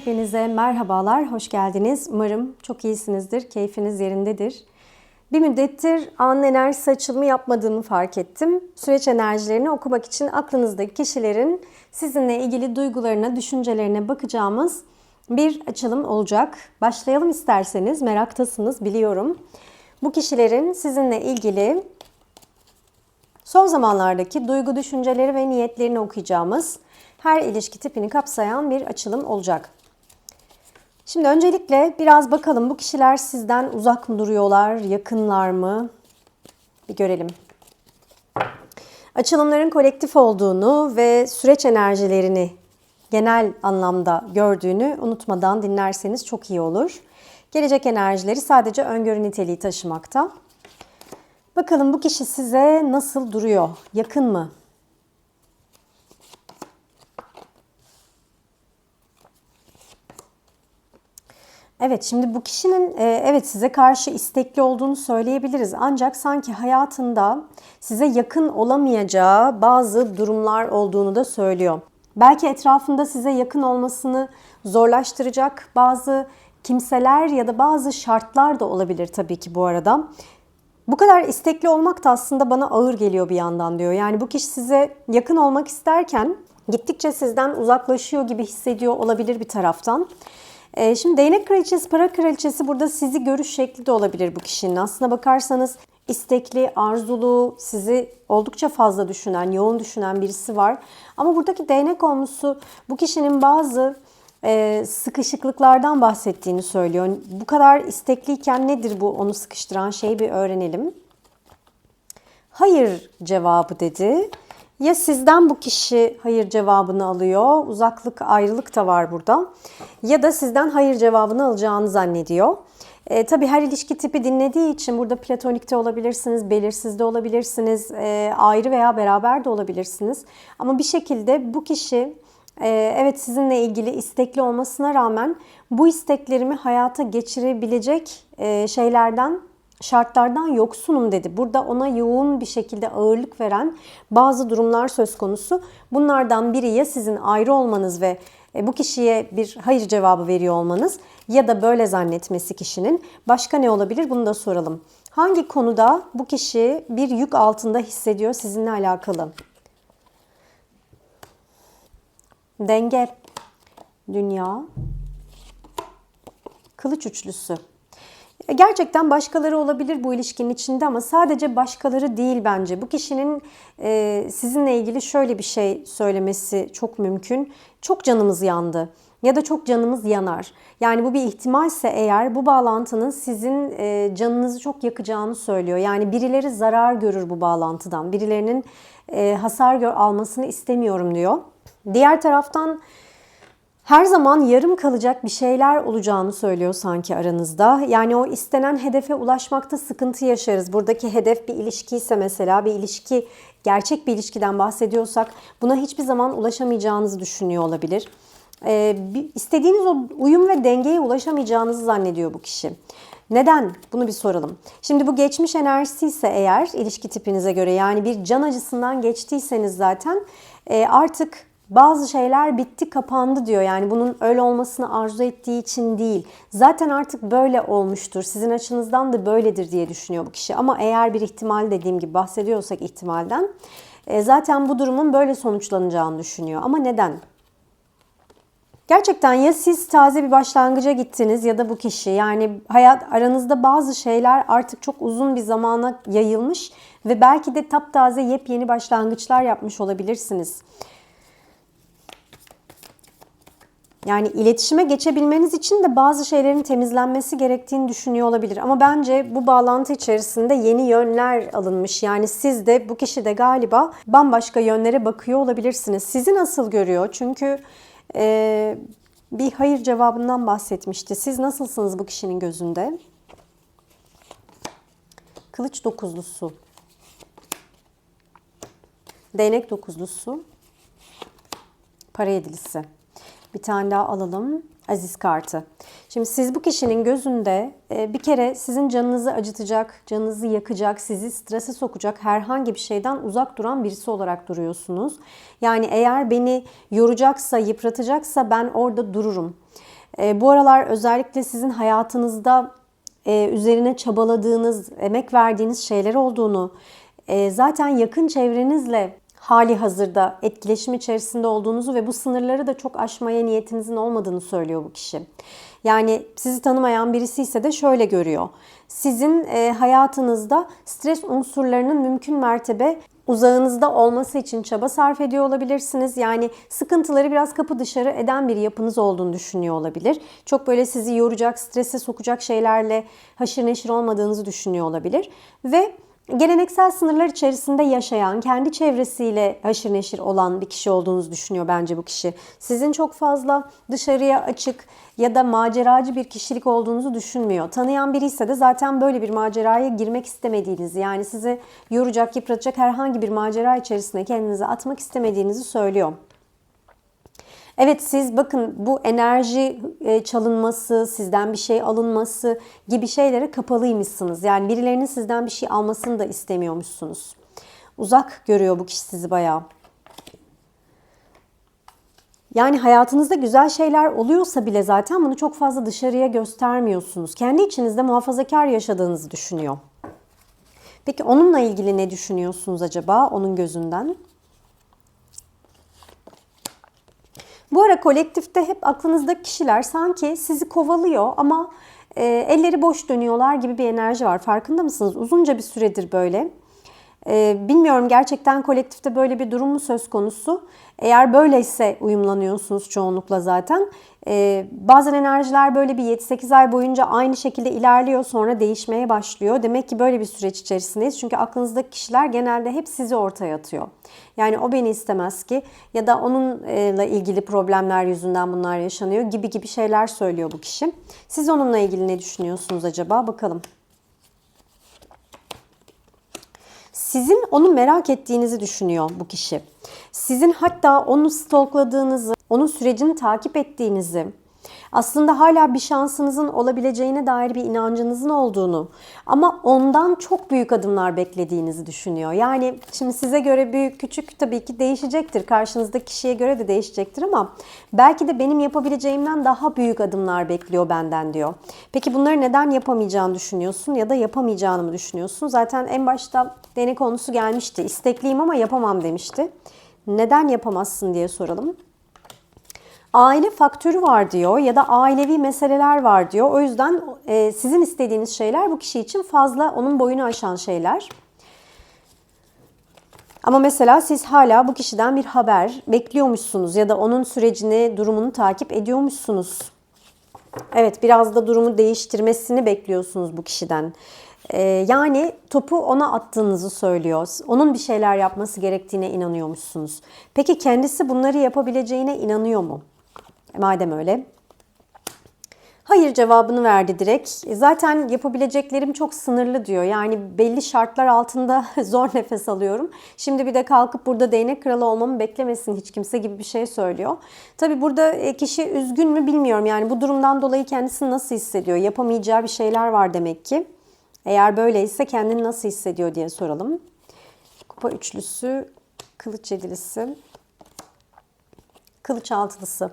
Hepinize merhabalar, hoş geldiniz. Umarım çok iyisinizdir, keyfiniz yerindedir. Bir müddettir anın enerjisi açılımı yapmadığımı fark ettim. Süreç enerjilerini okumak için aklınızdaki kişilerin sizinle ilgili duygularına, düşüncelerine bakacağımız bir açılım olacak. Başlayalım isterseniz, meraktasınız biliyorum. Bu kişilerin sizinle ilgili son zamanlardaki duygu, düşünceleri ve niyetlerini okuyacağımız her ilişki tipini kapsayan bir açılım olacak. Şimdi öncelikle biraz bakalım bu kişiler sizden uzak mı duruyorlar, yakınlar mı? Bir görelim. Açılımların kolektif olduğunu ve süreç enerjilerini genel anlamda gördüğünü unutmadan dinlerseniz çok iyi olur. Gelecek enerjileri sadece öngörü niteliği taşımakta. Bakalım bu kişi size nasıl duruyor? Yakın mı? Evet şimdi bu kişinin e, evet size karşı istekli olduğunu söyleyebiliriz. Ancak sanki hayatında size yakın olamayacağı bazı durumlar olduğunu da söylüyor. Belki etrafında size yakın olmasını zorlaştıracak bazı kimseler ya da bazı şartlar da olabilir tabii ki bu arada. Bu kadar istekli olmak da aslında bana ağır geliyor bir yandan diyor. Yani bu kişi size yakın olmak isterken gittikçe sizden uzaklaşıyor gibi hissediyor olabilir bir taraftan. Ee, şimdi değnek kraliçesi, para kraliçesi burada sizi görüş şekli de olabilir bu kişinin. Aslına bakarsanız istekli, arzulu, sizi oldukça fazla düşünen, yoğun düşünen birisi var. Ama buradaki değnek olmuşsu bu kişinin bazı e, sıkışıklıklardan bahsettiğini söylüyor. Bu kadar istekliyken nedir bu onu sıkıştıran şeyi bir öğrenelim. Hayır cevabı dedi. Ya sizden bu kişi hayır cevabını alıyor, uzaklık, ayrılık da var burada. Ya da sizden hayır cevabını alacağını zannediyor. E, tabii her ilişki tipi dinlediği için burada platonikte olabilirsiniz, belirsiz de olabilirsiniz, e, ayrı veya beraber de olabilirsiniz. Ama bir şekilde bu kişi e, evet sizinle ilgili istekli olmasına rağmen bu isteklerimi hayata geçirebilecek e, şeylerden şartlardan yoksunum dedi. Burada ona yoğun bir şekilde ağırlık veren bazı durumlar söz konusu. Bunlardan biri ya sizin ayrı olmanız ve e, bu kişiye bir hayır cevabı veriyor olmanız ya da böyle zannetmesi kişinin. Başka ne olabilir bunu da soralım. Hangi konuda bu kişi bir yük altında hissediyor sizinle alakalı? Denge, dünya, kılıç üçlüsü. Gerçekten başkaları olabilir bu ilişkinin içinde ama sadece başkaları değil bence. Bu kişinin e, sizinle ilgili şöyle bir şey söylemesi çok mümkün. Çok canımız yandı ya da çok canımız yanar. Yani bu bir ihtimalse eğer bu bağlantının sizin e, canınızı çok yakacağını söylüyor. Yani birileri zarar görür bu bağlantıdan. Birilerinin e, hasar almasını istemiyorum diyor. Diğer taraftan her zaman yarım kalacak bir şeyler olacağını söylüyor sanki aranızda. Yani o istenen hedefe ulaşmakta sıkıntı yaşarız. Buradaki hedef bir ilişki ise mesela bir ilişki, gerçek bir ilişkiden bahsediyorsak buna hiçbir zaman ulaşamayacağınızı düşünüyor olabilir. Ee, istediğiniz o uyum ve dengeye ulaşamayacağınızı zannediyor bu kişi. Neden? Bunu bir soralım. Şimdi bu geçmiş enerjisi ise eğer ilişki tipinize göre yani bir can acısından geçtiyseniz zaten e, artık bazı şeyler bitti kapandı diyor. Yani bunun öyle olmasını arzu ettiği için değil. Zaten artık böyle olmuştur. Sizin açınızdan da böyledir diye düşünüyor bu kişi. Ama eğer bir ihtimal dediğim gibi bahsediyorsak ihtimalden e, zaten bu durumun böyle sonuçlanacağını düşünüyor. Ama neden? Gerçekten ya siz taze bir başlangıca gittiniz ya da bu kişi. Yani hayat aranızda bazı şeyler artık çok uzun bir zamana yayılmış ve belki de taptaze yepyeni başlangıçlar yapmış olabilirsiniz. Yani iletişime geçebilmeniz için de bazı şeylerin temizlenmesi gerektiğini düşünüyor olabilir. Ama bence bu bağlantı içerisinde yeni yönler alınmış. Yani siz de bu kişi de galiba bambaşka yönlere bakıyor olabilirsiniz. Sizi nasıl görüyor? Çünkü e, bir hayır cevabından bahsetmişti. Siz nasılsınız bu kişinin gözünde? Kılıç dokuzlusu. Değnek dokuzlusu. Para yedilisi. Bir tane daha alalım. Aziz kartı. Şimdi siz bu kişinin gözünde e, bir kere sizin canınızı acıtacak, canınızı yakacak, sizi strese sokacak herhangi bir şeyden uzak duran birisi olarak duruyorsunuz. Yani eğer beni yoracaksa, yıpratacaksa ben orada dururum. E, bu aralar özellikle sizin hayatınızda e, üzerine çabaladığınız, emek verdiğiniz şeyler olduğunu, zaten yakın çevrenizle hali hazırda etkileşim içerisinde olduğunuzu ve bu sınırları da çok aşmaya niyetinizin olmadığını söylüyor bu kişi. Yani sizi tanımayan birisi ise de şöyle görüyor. Sizin e, hayatınızda stres unsurlarının mümkün mertebe uzağınızda olması için çaba sarf ediyor olabilirsiniz. Yani sıkıntıları biraz kapı dışarı eden bir yapınız olduğunu düşünüyor olabilir. Çok böyle sizi yoracak, strese sokacak şeylerle haşır neşir olmadığınızı düşünüyor olabilir. Ve geleneksel sınırlar içerisinde yaşayan, kendi çevresiyle haşır neşir olan bir kişi olduğunuzu düşünüyor bence bu kişi. Sizin çok fazla dışarıya açık ya da maceracı bir kişilik olduğunuzu düşünmüyor. Tanıyan biri ise de zaten böyle bir maceraya girmek istemediğinizi, yani sizi yoracak, yıpratacak herhangi bir macera içerisine kendinizi atmak istemediğinizi söylüyor. Evet siz bakın bu enerji e, çalınması, sizden bir şey alınması gibi şeylere kapalıymışsınız. Yani birilerinin sizden bir şey almasını da istemiyormuşsunuz. Uzak görüyor bu kişi sizi bayağı. Yani hayatınızda güzel şeyler oluyorsa bile zaten bunu çok fazla dışarıya göstermiyorsunuz. Kendi içinizde muhafazakar yaşadığınızı düşünüyor. Peki onunla ilgili ne düşünüyorsunuz acaba onun gözünden? Bu ara kolektifte hep aklınızdaki kişiler sanki sizi kovalıyor ama e, elleri boş dönüyorlar gibi bir enerji var. Farkında mısınız? Uzunca bir süredir böyle. E, bilmiyorum gerçekten kolektifte böyle bir durum mu söz konusu? Eğer böyleyse uyumlanıyorsunuz çoğunlukla zaten. Ee, bazen enerjiler böyle bir 7-8 ay boyunca aynı şekilde ilerliyor sonra değişmeye başlıyor. Demek ki böyle bir süreç içerisindeyiz. Çünkü aklınızdaki kişiler genelde hep sizi ortaya atıyor. Yani o beni istemez ki ya da onunla ilgili problemler yüzünden bunlar yaşanıyor gibi gibi şeyler söylüyor bu kişi. Siz onunla ilgili ne düşünüyorsunuz acaba? Bakalım. Sizin onu merak ettiğinizi düşünüyor bu kişi. Sizin hatta onu stalkladığınızı, onun sürecini takip ettiğinizi, aslında hala bir şansınızın olabileceğine dair bir inancınızın olduğunu ama ondan çok büyük adımlar beklediğinizi düşünüyor. Yani şimdi size göre büyük küçük tabii ki değişecektir. Karşınızdaki kişiye göre de değişecektir ama belki de benim yapabileceğimden daha büyük adımlar bekliyor benden diyor. Peki bunları neden yapamayacağını düşünüyorsun ya da yapamayacağını mı düşünüyorsun? Zaten en başta dene konusu gelmişti. İstekliyim ama yapamam demişti. Neden yapamazsın diye soralım aile faktörü var diyor ya da ailevi meseleler var diyor. O yüzden e, sizin istediğiniz şeyler bu kişi için fazla onun boyunu aşan şeyler. Ama mesela siz hala bu kişiden bir haber bekliyormuşsunuz ya da onun sürecini, durumunu takip ediyormuşsunuz. Evet, biraz da durumu değiştirmesini bekliyorsunuz bu kişiden. Ee, yani topu ona attığınızı söylüyor. Onun bir şeyler yapması gerektiğine inanıyormuşsunuz. Peki kendisi bunları yapabileceğine inanıyor mu? Madem öyle. Hayır cevabını verdi direkt. E, zaten yapabileceklerim çok sınırlı diyor. Yani belli şartlar altında zor nefes alıyorum. Şimdi bir de kalkıp burada değnek kralı olmamı beklemesin hiç kimse gibi bir şey söylüyor. Tabi burada e, kişi üzgün mü bilmiyorum. Yani bu durumdan dolayı kendisini nasıl hissediyor? Yapamayacağı bir şeyler var demek ki. Eğer böyleyse kendini nasıl hissediyor diye soralım. Kupa üçlüsü, kılıç yedilisi, kılıç altılısı.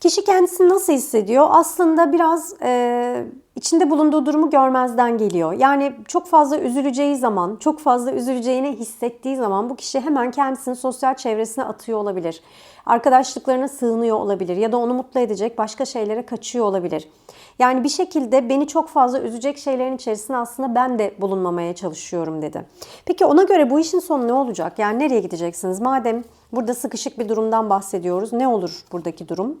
Kişi kendisini nasıl hissediyor? Aslında biraz e, içinde bulunduğu durumu görmezden geliyor. Yani çok fazla üzüleceği zaman, çok fazla üzüleceğini hissettiği zaman bu kişi hemen kendisini sosyal çevresine atıyor olabilir. Arkadaşlıklarına sığınıyor olabilir ya da onu mutlu edecek başka şeylere kaçıyor olabilir. Yani bir şekilde beni çok fazla üzecek şeylerin içerisinde aslında ben de bulunmamaya çalışıyorum dedi. Peki ona göre bu işin sonu ne olacak? Yani nereye gideceksiniz? Madem burada sıkışık bir durumdan bahsediyoruz. Ne olur buradaki durum?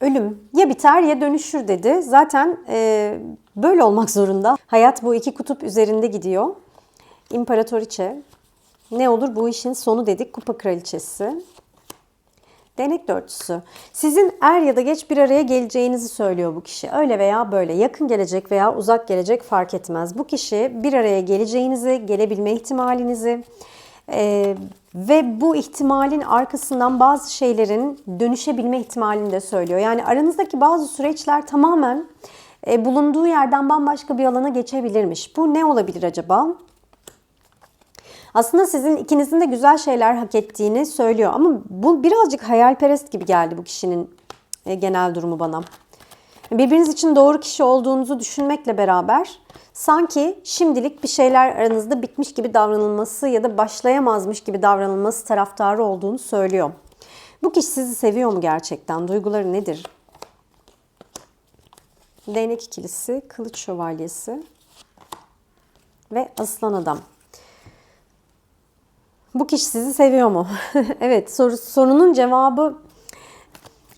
ölüm ya biter ya dönüşür dedi. Zaten e, böyle olmak zorunda. Hayat bu iki kutup üzerinde gidiyor. İmparatoriçe. Ne olur bu işin sonu dedik. Kupa kraliçesi. Denek dörtüsü. Sizin er ya da geç bir araya geleceğinizi söylüyor bu kişi. Öyle veya böyle. Yakın gelecek veya uzak gelecek fark etmez. Bu kişi bir araya geleceğinizi, gelebilme ihtimalinizi, ee, ve bu ihtimalin arkasından bazı şeylerin dönüşebilme ihtimalini de söylüyor. Yani aranızdaki bazı süreçler tamamen e, bulunduğu yerden bambaşka bir alana geçebilirmiş. Bu ne olabilir acaba? Aslında sizin ikinizin de güzel şeyler hak ettiğini söylüyor ama bu birazcık hayalperest gibi geldi bu kişinin e, genel durumu bana. Birbiriniz için doğru kişi olduğunuzu düşünmekle beraber sanki şimdilik bir şeyler aranızda bitmiş gibi davranılması ya da başlayamazmış gibi davranılması taraftarı olduğunu söylüyor. Bu kişi sizi seviyor mu gerçekten? Duyguları nedir? Değnek ikilisi, kılıç şövalyesi ve aslan adam. Bu kişi sizi seviyor mu? evet, soru, sorunun cevabı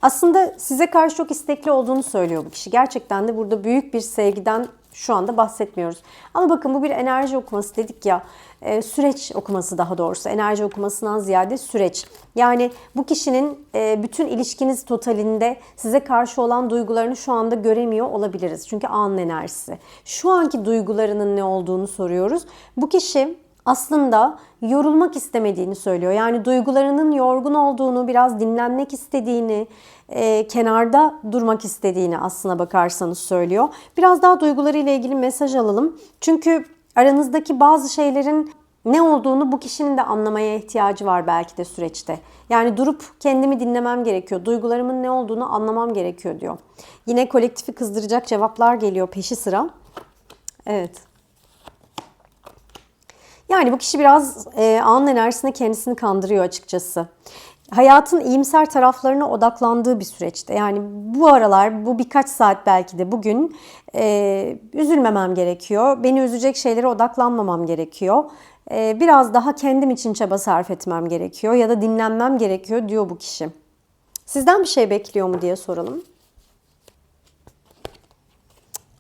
aslında size karşı çok istekli olduğunu söylüyor bu kişi. Gerçekten de burada büyük bir sevgiden şu anda bahsetmiyoruz. Ama bakın bu bir enerji okuması dedik ya. E, süreç okuması daha doğrusu. Enerji okumasından ziyade süreç. Yani bu kişinin e, bütün ilişkiniz totalinde size karşı olan duygularını şu anda göremiyor olabiliriz. Çünkü anın enerjisi. Şu anki duygularının ne olduğunu soruyoruz. Bu kişi aslında yorulmak istemediğini söylüyor. Yani duygularının yorgun olduğunu, biraz dinlenmek istediğini, e, kenarda durmak istediğini aslına bakarsanız söylüyor. Biraz daha duygularıyla ilgili mesaj alalım. Çünkü aranızdaki bazı şeylerin ne olduğunu bu kişinin de anlamaya ihtiyacı var belki de süreçte. Yani durup kendimi dinlemem gerekiyor. Duygularımın ne olduğunu anlamam gerekiyor diyor. Yine kolektifi kızdıracak cevaplar geliyor peşi sıra. Evet. Yani bu kişi biraz e, anın enerjisine kendisini kandırıyor açıkçası. Hayatın iyimser taraflarına odaklandığı bir süreçte. Yani bu aralar, bu birkaç saat belki de bugün e, üzülmemem gerekiyor. Beni üzecek şeylere odaklanmamam gerekiyor. E, biraz daha kendim için çaba sarf etmem gerekiyor ya da dinlenmem gerekiyor diyor bu kişi. Sizden bir şey bekliyor mu diye soralım.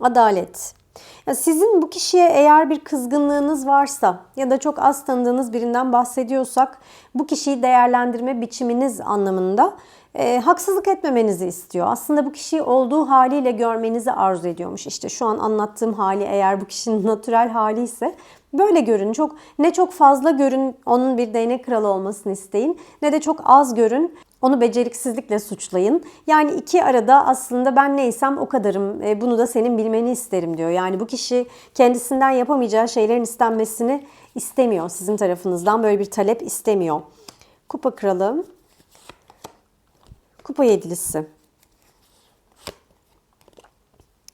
Adalet. Ya sizin bu kişiye eğer bir kızgınlığınız varsa ya da çok az tanıdığınız birinden bahsediyorsak bu kişiyi değerlendirme biçiminiz anlamında e, haksızlık etmemenizi istiyor. Aslında bu kişiyi olduğu haliyle görmenizi arzu ediyormuş. İşte şu an anlattığım hali eğer bu kişinin natürel hali ise böyle görün. Çok ne çok fazla görün onun bir değnek kralı olmasını isteyin ne de çok az görün onu beceriksizlikle suçlayın. Yani iki arada aslında ben neysem o kadarım. E, bunu da senin bilmeni isterim diyor. Yani bu kişi kendisinden yapamayacağı şeylerin istenmesini istemiyor. Sizin tarafınızdan böyle bir talep istemiyor. Kupa kralı. Kupa yedilisi.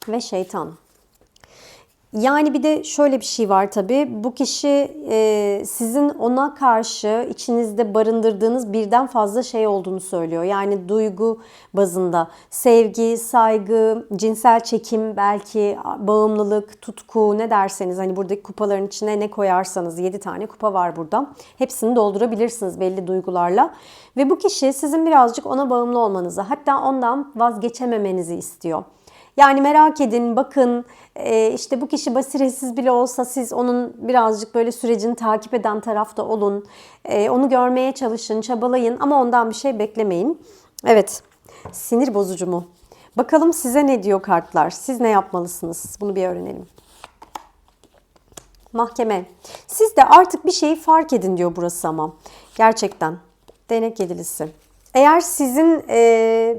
Ve şeytan. Yani bir de şöyle bir şey var tabii. Bu kişi e, sizin ona karşı içinizde barındırdığınız birden fazla şey olduğunu söylüyor. Yani duygu bazında sevgi, saygı, cinsel çekim, belki bağımlılık, tutku ne derseniz hani buradaki kupaların içine ne koyarsanız 7 tane kupa var burada. Hepsini doldurabilirsiniz belli duygularla. Ve bu kişi sizin birazcık ona bağımlı olmanızı hatta ondan vazgeçememenizi istiyor. Yani merak edin, bakın e, işte bu kişi basiretsiz bile olsa siz onun birazcık böyle sürecini takip eden tarafta olun. E, onu görmeye çalışın, çabalayın ama ondan bir şey beklemeyin. Evet, sinir bozucu mu? Bakalım size ne diyor kartlar? Siz ne yapmalısınız? Bunu bir öğrenelim. Mahkeme. Siz de artık bir şeyi fark edin diyor burası ama. Gerçekten. Denek yedilisi. Eğer sizin e,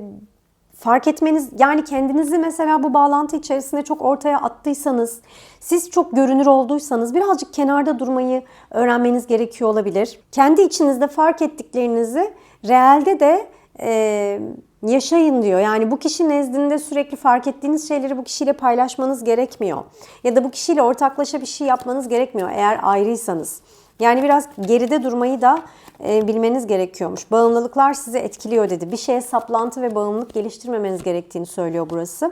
fark etmeniz yani kendinizi mesela bu bağlantı içerisinde çok ortaya attıysanız, siz çok görünür olduysanız birazcık kenarda durmayı öğrenmeniz gerekiyor olabilir. Kendi içinizde fark ettiklerinizi realde de e, yaşayın diyor. Yani bu kişi nezdinde sürekli fark ettiğiniz şeyleri bu kişiyle paylaşmanız gerekmiyor. Ya da bu kişiyle ortaklaşa bir şey yapmanız gerekmiyor eğer ayrıysanız. Yani biraz geride durmayı da e, bilmeniz gerekiyormuş. Bağımlılıklar sizi etkiliyor dedi. Bir şeye saplantı ve bağımlılık geliştirmemeniz gerektiğini söylüyor burası.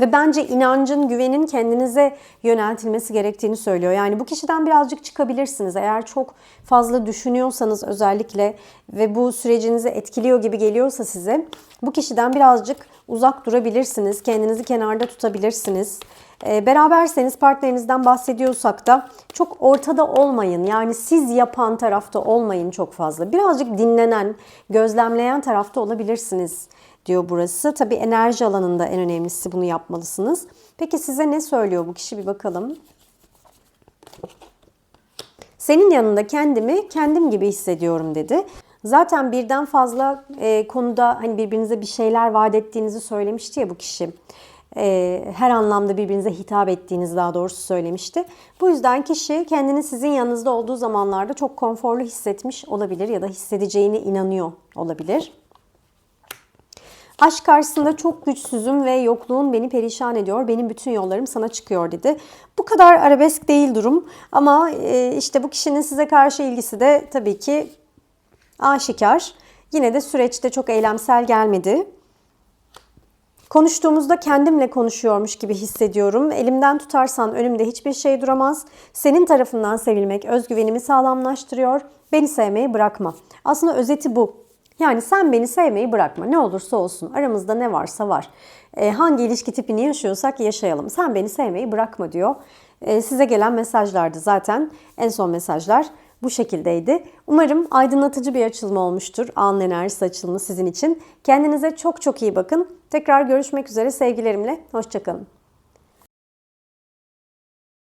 Ve bence inancın, güvenin kendinize yöneltilmesi gerektiğini söylüyor. Yani bu kişiden birazcık çıkabilirsiniz. Eğer çok fazla düşünüyorsanız özellikle ve bu sürecinizi etkiliyor gibi geliyorsa size bu kişiden birazcık uzak durabilirsiniz. Kendinizi kenarda tutabilirsiniz. Ee, beraberseniz partnerinizden bahsediyorsak da çok ortada olmayın. Yani siz yapan tarafta olmayın çok fazla. Birazcık dinlenen, gözlemleyen tarafta olabilirsiniz diyor burası. Tabii enerji alanında en önemlisi bunu yapmalısınız. Peki size ne söylüyor bu kişi bir bakalım. Senin yanında kendimi kendim gibi hissediyorum dedi. Zaten birden fazla e, konuda hani birbirinize bir şeyler vaat ettiğinizi söylemişti ya bu kişi. E, her anlamda birbirinize hitap ettiğiniz daha doğrusu söylemişti. Bu yüzden kişi kendini sizin yanınızda olduğu zamanlarda çok konforlu hissetmiş olabilir ya da hissedeceğine inanıyor olabilir. Aşk karşısında çok güçsüzüm ve yokluğun beni perişan ediyor. Benim bütün yollarım sana çıkıyor dedi. Bu kadar arabesk değil durum ama e, işte bu kişinin size karşı ilgisi de tabii ki aşikar. Yine de süreçte çok eylemsel gelmedi. Konuştuğumuzda kendimle konuşuyormuş gibi hissediyorum. Elimden tutarsan önümde hiçbir şey duramaz. Senin tarafından sevilmek özgüvenimi sağlamlaştırıyor. Beni sevmeyi bırakma. Aslında özeti bu. Yani sen beni sevmeyi bırakma. Ne olursa olsun. Aramızda ne varsa var. Ee, hangi ilişki tipini yaşıyorsak yaşayalım. Sen beni sevmeyi bırakma diyor. Ee, size gelen mesajlardı zaten. En son mesajlar bu şekildeydi. Umarım aydınlatıcı bir açılma olmuştur. Anın enerjisi açılımı sizin için. Kendinize çok çok iyi bakın. Tekrar görüşmek üzere sevgilerimle. Hoşçakalın.